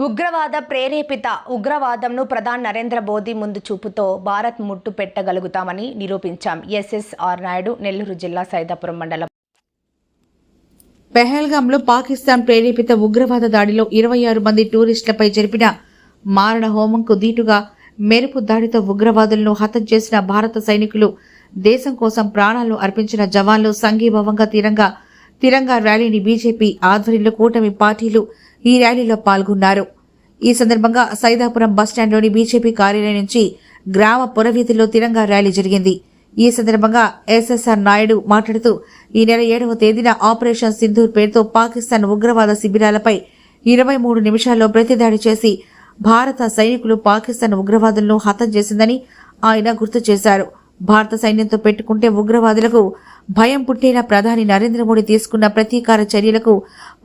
ఉగ్రవాద ప్రేరేపిత ఉగ్రవాదంను ప్రధాని నరేంద్ర మోదీ ముందు చూపుతో భారత్ ముట్టు పెట్టగలుగుతామని నిరూపించాం ఎస్ఎస్ఆర్ నాయుడు నెల్లూరు జిల్లా సైదాపురం మండలం. పెహల్గాంలో పాకిస్తాన్ ప్రేరేపిత ఉగ్రవాద దాడిలో ఇరవై ఆరు మంది టూరిస్టులపై జరిపిన మారణ హోమంకు దీటుగా మెరుపు దాడితో ఉగ్రవాదులను హతం చేసిన భారత సైనికులు దేశం కోసం ప్రాణాలను అర్పించిన జవాన్లు సంఘీభావంగా తిరంగా తిరంగా ర్యాలీని బీజేపీ ఆధ్వర్యంలో కూటమి పార్టీలు ఈ ర్యాలీలో పాల్గొన్నారు. ఈ సందర్భంగా సైదాపురం బస్టాండ్లోని బీజేపీ కార్యాలయం నుంచి గ్రామ పురవీధిలో తిరంగా ర్యాలీ జరిగింది. ఈ సందర్భంగా ఎస్ఎస్ఆర్ నాయుడు మాట్లాడుతూ ఈ నెల ఏడవ తేదీన ఆపరేషన్ సింధూర్ పేరుతో పాకిస్తాన్ ఉగ్రవాద శిబిరాలపై ఇరవై మూడు నిమిషాల్లో ప్రతిదాడి చేసి భారత సైనికులు పాకిస్తాన్ ఉగ్రవాదులను హతం చేసిందని ఆయన గుర్తు చేశారు. భారత సైన్యంతో పెట్టుకుంటే ఉగ్రవాదులకు భయం పుట్టేలా ప్రధాని నరేంద్ర మోడీ తీసుకున్న ప్రతీకార చర్యలకు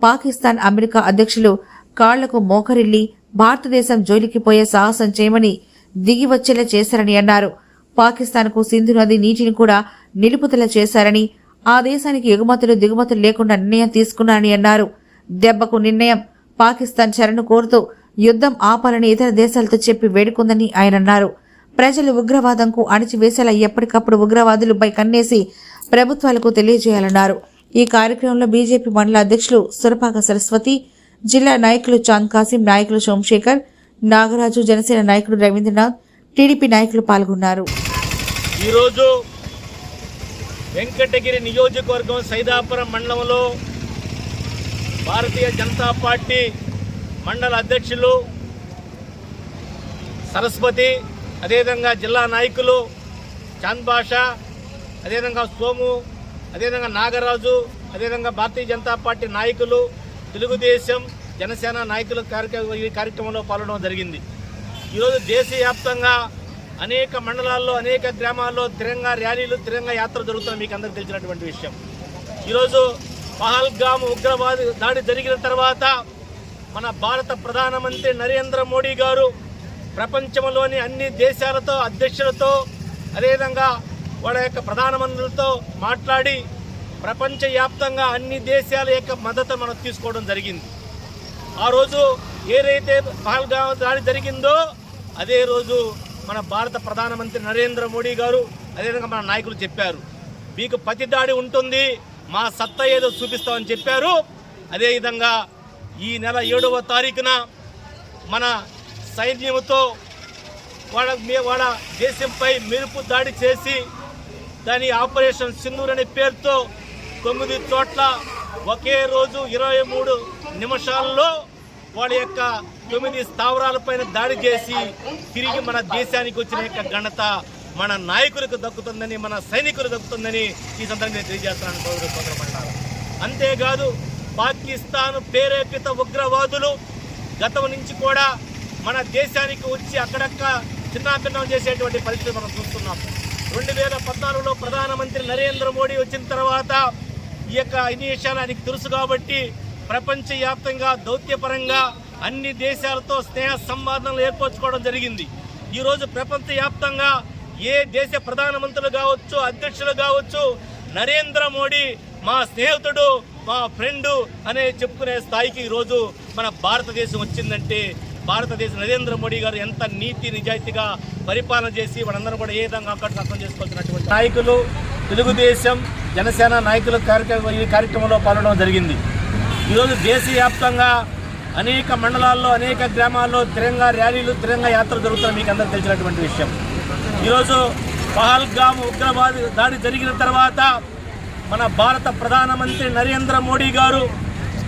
పాకిస్తాన్ అమెరికా అధ్యక్షులు కాళ్ళకు మోకరిల్లి భారతదేశం జోలికి పోయే సాహసం చేయమని దిగి వచ్చేలా చేశారని అన్నారు. పాకిస్తాన్కు సింధు నది నీటిని కూడా నిలుపుదల చేశారని ఆ దేశానికి ఎగుమతులు దిగుమతులు లేకుండా నిర్ణయం తీసుకున్నారని అన్నారు. దెబ్బకు నిర్ణయం పాకిస్తాన్ చరణ్ కోరుతూ యుద్ధం ఆపాలని ఇతర దేశాలతో చెప్పి వేడుకుందని ఆయన అన్నారు. ప్రజలు ఉగ్రవాదంకు అణిచివేసేలా ఎప్పటికప్పుడు ఉగ్రవాదులపై కన్నేసి ప్రభుత్వాలకు తెలియజేయాలన్నారు. ఈ కార్యక్రమంలో బీజేపీ మండల అధ్యక్షులు సురపాక సరస్వతి జిల్లా నాయకులు చాంద్ కాసిం నాయకులు సోమశేఖర్ నాగరాజు జనసేన నాయకుడు రవీంద్రనాథ్ టీడీపీ నాయకులు పాల్గొన్నారు. ఈరోజు వెంకటగిరి నియోజకవర్గం సైదాపురం మండలంలో భారతీయ జనతా పార్టీ మండల అధ్యక్షులు సరస్వతి అదేవిధంగా జిల్లా నాయకులు చాంద్ బాషా అదేవిధంగా సోము అదేవిధంగా నాగరాజు అదేవిధంగా భారతీయ జనతా పార్టీ నాయకులు తెలుగుదేశం జనసేన నాయకులు కార్యక్రమ ఈ కార్యక్రమంలో పాల్గొనడం జరిగింది. ఈరోజు దేశవ్యాప్తంగా అనేక మండలాల్లో అనేక గ్రామాల్లో తిరంగా ర్యాలీలు తిరంగా యాత్ర జరుగుతున్న మీకు అందరికీ తెలిసినటువంటి విషయం. ఈరోజు పహల్గామ్ ఉగ్రవాద దాడి జరిగిన తర్వాత మన భారత ప్రధానమంత్రి నరేంద్ర మోడీ గారు ప్రపంచంలోని అన్ని దేశాలతో అధ్యక్షులతో అదేవిధంగా వాళ్ళ యొక్క ప్రధానమంత్రులతో మాట్లాడి ప్రపంచవ్యాప్తంగా అన్ని దేశాల యొక్క మద్దతు మనం తీసుకోవడం జరిగింది. ఆ రోజు ఏదైతే పహల్గామ్ దాడి జరిగిందో అదే రోజు మన భారత ప్రధానమంత్రి నరేంద్ర మోడీ గారు అదేవిధంగా మన నాయకులు చెప్పారు. మీకు ప్రతి దాడి ఉంటుంది మా సత్తా ఏదో చూపిస్తామని చెప్పారు. అదేవిధంగా ఈ నెల ఏడవ తారీఖున మన సైన్యంతో వాళ్ళ వాళ్ళ దేశంపై మెరుపు దాడి చేసి దాని ఆపరేషన్ సింధూర్ అనే పేరుతో తొమ్మిది చోట్ల ఒకే రోజు ఇరవై మూడు నిమిషాల్లో వాళ్ళ యొక్క తొమ్మిది స్థావరాలపైన దాడి చేసి తిరిగి మన దేశానికి వచ్చిన యొక్క ఘనత మన నాయకులకు దక్కుతుందని మన సైనికులకు దక్కుతుందని ఈ సందర్భంగా నేను తెలియజేస్తున్నాను సోదరు సోదరమంటారు అంతేకాదు పాకిస్తాన్ ప్రేరేపిత ఉగ్రవాదులు గతం నుంచి కూడా మన దేశానికి వచ్చి అక్కడక్క చిన్నాభిన్నం చేసేటువంటి పరిస్థితి మనం చూస్తున్నాం. రెండు వేల పద్నాలుగులో ప్రధానమంత్రి నరేంద్ర మోడీ వచ్చిన తర్వాత ఈ యొక్క ఇన్ని తెలుసు కాబట్టి ప్రపంచవ్యాప్తంగా దౌత్యపరంగా అన్ని దేశాలతో స్నేహ సంబంధాలు ఏర్పరచుకోవడం జరిగింది. ఈరోజు ప్రపంచవ్యాప్తంగా ఏ దేశ ప్రధానమంత్రులు కావచ్చు అధ్యక్షులు కావచ్చు నరేంద్ర మోడీ మా స్నేహితుడు మా ఫ్రెండు అనే చెప్పుకునే స్థాయికి ఈరోజు మన భారతదేశం వచ్చిందంటే భారతదేశం నరేంద్ర మోడీ గారు ఎంత నీతి నిజాయితీగా పరిపాలన చేసి వాళ్ళందరూ కూడా ఏ విధంగా అక్కడ అర్థం చేసుకోవాల్సినటువంటి నాయకులు తెలుగుదేశం జనసేన నాయకుల కార్యక్రమం ఈ కార్యక్రమంలో పాల్గొనడం జరిగింది. ఈరోజు దేశవ్యాప్తంగా అనేక మండలాల్లో అనేక గ్రామాల్లో తిరంగా ర్యాలీలు తిరంగా యాత్ర జరుగుతున్న మీకు అందరూ తెలిసినటువంటి విషయం. ఈరోజు పహల్గామ్ ఉగ్రవాద దాడి జరిగిన తర్వాత మన భారత ప్రధానమంత్రి నరేంద్ర మోడీ గారు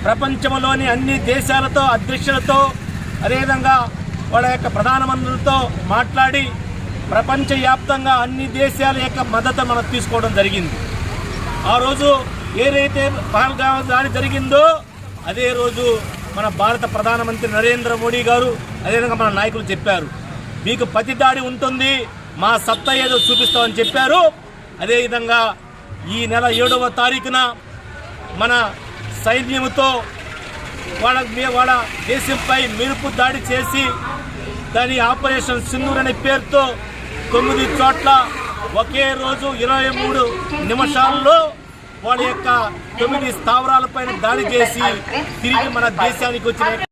ప్రపంచంలోని అన్ని దేశాలతో అధ్యక్షులతో అదేవిధంగా వాళ్ళ యొక్క ప్రధానమంత్రులతో మాట్లాడి ప్రపంచవ్యాప్తంగా అన్ని దేశాల యొక్క మద్దతు మనం తీసుకోవడం జరిగింది. ఆ రోజు ఏదైతే పాల్గొన దాడి జరిగిందో అదే రోజు మన భారత ప్రధానమంత్రి నరేంద్ర మోడీ గారు అదేవిధంగా మన నాయకులు చెప్పారు. మీకు ప్రతి దాడి ఉంటుంది మా సత్తా ఏదో చూపిస్తామని చెప్పారు. అదేవిధంగా ఈ నెల ఏడవ తారీఖున మన సైన్యంతో వాళ్ళ మీ- వాళ్ళ దేశంపై మెరుపు దాడి చేసి దాని ఆపరేషన్ సింధూర్ అనే పేరుతో తొమ్మిది చోట్ల ఒకే రోజు ఇరవై మూడు నిమిషాల్లో వాళ్ళ యొక్క తొమ్మిది స్థావరాలపైన దాడి చేసి తిరిగి మన దేశానికి వచ్చిన